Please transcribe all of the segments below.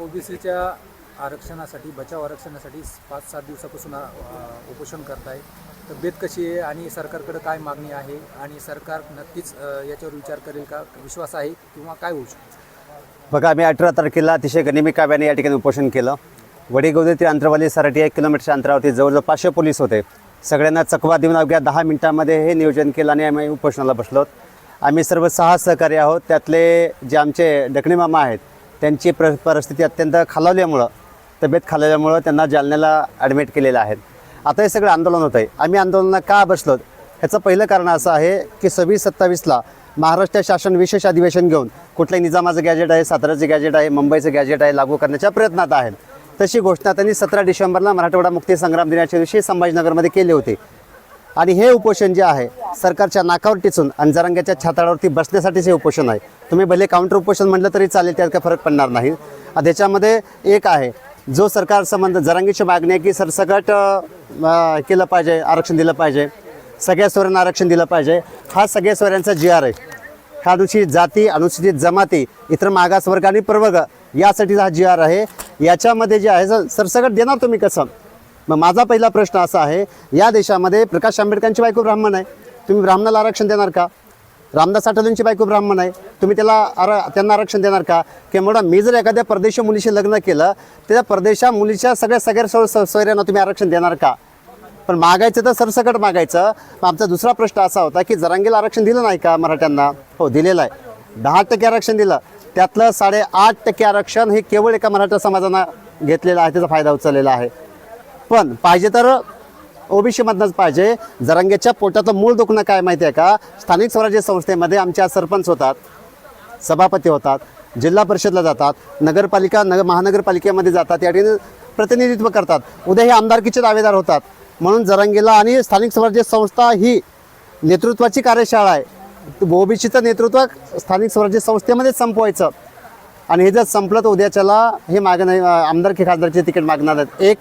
ओबीसीच्या आरक्षणासाठी बचाव आरक्षणासाठी पाच सात दिवसापासून उपोषण करत आहे तब्येत कशी आहे आणि सरकारकडे काय मागणी आहे? आणि सरकार नक्कीच याच्यावर विचार करेल का? विश्वास आहे किंवा काय होऊ शकतं? बघा आम्ही अठरा तारखेला अतिशय गनिमी काव्याने या ठिकाणी उपोषण केलं. वडेगोदे ते अंतरवाली सराठी एक किलोमीटरच्या अंतरावरती जवळजवळ पाचशे पोलीस होते. सगळ्यांना चकवा देऊन अवघ्या दहा मिनिटांमध्ये हे नियोजन केलं आणि आम्ही उपोषणाला बसलो आम्ही सर्व सहा सहकारी आहोत. त्यातले जे आमचे डकणे मामा आहेत त्यांची प्र परिस्थिती अत्यंत खालावल्यामुळं तब्येत खालावल्यामुळं त्यांना जालन्याला ॲडमिट केलेलं आहे. आता हे सगळं आंदोलन होतं आहे आम्ही आंदोलनाला का बसलो ह्याचं पहिलं कारण असं आहे की सव्वीस सत्तावीसला महाराष्ट्र शासन विशेष अधिवेशन घेऊन कुठल्याही निजामाचं गॅजेट आहे साताराचं गॅजेट आहे मुंबईचं गॅजेट आहे लागू करण्याच्या प्रयत्नात आहे तशी घोषणा त्यांनी सतरा डिसेंबरला मराठवाडा मुक्ती संग्राम दिनाच्या दिवशी संभाजीनगरमध्ये केली होती. आणि हे उपोषण जे आहे सरकारच्या नाकावर टिचून आणि जरांग्याच्या छाताळावरती बसण्यासाठीच हे उपोषण आहे तुम्ही भले काउंटर उपोषण म्हटलं तरी चालेल त्यात काही फरक पडणार नाही. त्याच्यामध्ये एक आहे जो सरकार संबंध जरांगीची मागणी आहे की सरसकट केलं पाहिजे आरक्षण दिलं पाहिजे सगळ्या स्वरांना आरक्षण दिलं पाहिजे. हा सगळ्या स्वरांचा जी आर आहे हा अनुसूचित जाती अनुसूचित जमाती इतर मागासवर्ग आणि प्रवर्ग यासाठीचा हा जी आर आहे. याच्यामध्ये जे आहे सरसकट देणार तुम्ही कसं? मग माझा पहिला प्रश्न असा आहे या देशामध्ये प्रकाश आंबेडकरांची बायको ब्राह्मण आहे. तुम्ही ब्राह्मणाला आरक्षण देणार का? रामदास आठवलेंची बायको ब्राह्मण आहे. तुम्ही त्याला आर त्यांना आरक्षण देणार का? की मॅडम मी जर एखाद्या परदेशी मुलीशी लग्न केलं त्या परदेशा मुलीच्या सगळ्या सगळ्या सो सो- सोयऱ्यांना तुम्ही आरक्षण देणार का? पण मागायचं तर सरसकट मागायचं. मग आमचा दुसरा प्रश्न असा होता की जरांगीला आरक्षण दिलं नाही का मराठ्यांना? हो दिलेलं आहे. दहा टक्के आरक्षण दिलं. त्यातलं साडेआठ टक्के आरक्षण हे केवळ एका मराठा समाजानं घेतलेलं आहे त्याचा फायदा उचललेला आहे. पण पाहिजे तर ओबीसीमधनंच पाहिजे. जरांगेच्या पोटाचं मूळ दुखणं काय माहिती आहे का? स्थानिक स्वराज्य संस्थेमध्ये आमच्या सरपंच होतात सभापती होतात जिल्हा परिषदला जातात नगरपालिका नगर महानगरपालिकेमध्ये जातात या ठिकाणी प्रतिनिधित्व करतात. उद्या हे आमदारकीचे दावेदार होतात. म्हणून जरांगीला आणि स्थानिक स्वराज्य संस्था ही नेतृत्वाची कार्यशाळा आहे. ओबीसीचं नेतृत्व स्थानिक स्वराज्य संस्थेमध्येच संपवायचं. आणि हे जर संपलं तर उद्याच्याला हे मागणं आमदारकी खासदारचे तिकीट मागणार आहेत. एक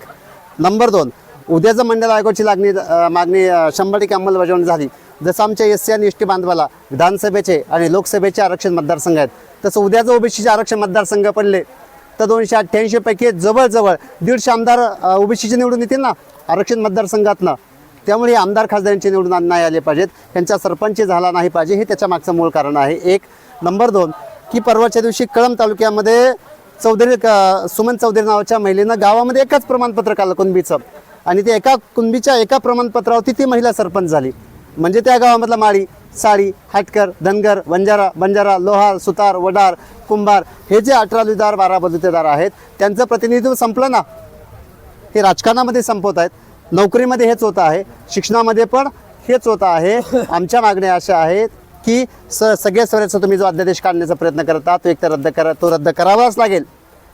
नंबर दोन उद्याचं मंडळ आयोगाची लागणी मागणी शंभर टक्के अंमलबजावणी झाली. जसं आमच्या एस सी आणि एस टी बांधवाला विधानसभेचे आणि लोकसभेचे आरक्षण मतदारसंघ आहेत. तसं उद्याचं ओबीसीचे आरक्षण मतदारसंघ पडले तर दोनशे अठ्ठ्याऐंशीपैकी जवळजवळ दीडशे आमदार ओबीसीचे निवडून येतील ना आरक्षण मतदारसंघातनं. त्यामुळे हे आमदार खासदारांचे निवडून नाही आले पाहिजेत. त्यांचा सरपंच झाला नाही पाहिजे हे त्याच्या मागचं मूळ कारण आहे. एक. नंबर दोन की परवाच्या दिवशी कळंब तालुक्यामध्ये चौधरी सुमन चौधरी नावाच्या महिलेनं गावामध्ये एकाच प्रमाणपत्र काढलं कुणबीचं. आणि ते एका कुणबीच्या एका प्रमाणपत्रावरती ती महिला सरपंच झाली. म्हणजे त्या गावामधला माळी साडी हाटकर धनगर बंजारा बंजारा लोहार सुतार वडार कुंभार हे जे अठरा लुदार बारा बलुतेदार आहेत त्यांचं प्रतिनिधित्व संपलं ना? हे राजकारणामध्ये संपवत आहेत. नोकरीमध्ये हेच होतं आहे. शिक्षणामध्ये पण हेच होतं आहे. आमच्या मागण्या अशा आहेत. की स सगळ्या स्वराचा तुम्ही जो अध्यादेश काढण्याचा प्रयत्न करता तो एक तर रद्द करा तो रद्द करावाच लागेल.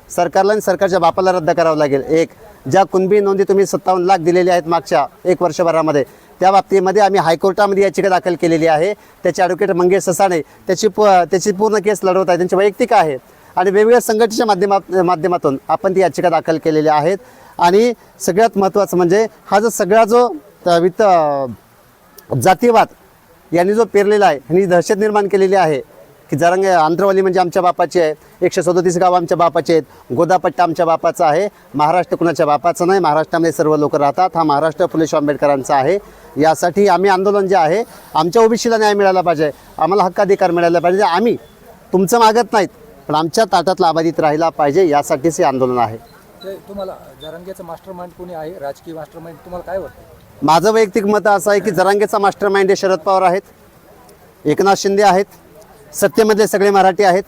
सरकारला आणि सरकारच्या बापाला रद्द करावं लागेल. एक ज्या कुणबी नोंदी तुम्ही सत्तावन्न लाख दिलेल्या आहेत मागच्या एक वर्षभरामध्ये त्या बाबतीमध्ये आम्ही हायकोर्टामध्ये याचिका दाखल केलेली आहे. त्याचे ॲडव्होकेट मंगेश ससाणे त्याची प त्याची पूर्ण केस लढवत आहे त्यांची वैयक्तिक आहे आणि वेगवेगळ्या संघटनेच्या माध्यमात माध्यमातून आपण ती याचिका दाखल केलेल्या आहेत. आणि सगळ्यात महत्त्वाचं म्हणजे हा जो सगळा जो वित्त जातीवाद यांनी जो पेरलेला आहे ह्यांनी दहशत निर्माण केलेली आहे. की जरंग आंध्रवाली म्हणजे आमच्या बापाची आहे एकशे सदोतीस गाव आमच्या बापाचे आहेत गोदापट्टा आमच्या बापाचा आहे महाराष्ट्र कुणाच्या बापाचं नाही महाराष्ट्रामध्ये सर्व लोक राहतात हा महाराष्ट्र फुले आंबेडकरांचा आहे. यासाठी आम्ही आंदोलन जे आहे आमच्या ओबीसीला न्याय मिळाला पाहिजे आम्हाला हक्काधिकार मिळाला पाहिजे आम्ही तुमचं मागत नाहीत पण आमच्या ताटातला अबाधित राहिला पाहिजे यासाठीच हे आंदोलन आहे. तुम्हाला जरांगेचं मास्टर माइंड कोणी आहे राजकीय मास्टर माइंड तुम्हाला काय वाटतं? माझं वैयक्तिक मत असं आहे की जरांगेचा मास्टर माइंड हे शरद पवार आहेत एकनाथ शिंदे आहेत सत्तेमधले सगळे मराठी आहेत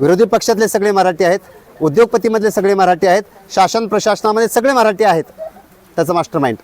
विरोधी पक्षातले सगळे मराठी आहेत उद्योगपतीमधले सगळे मराठी आहेत शासन प्रशासनामध्ये सगळे मराठी आहेत त्याचं मास्टर माइंड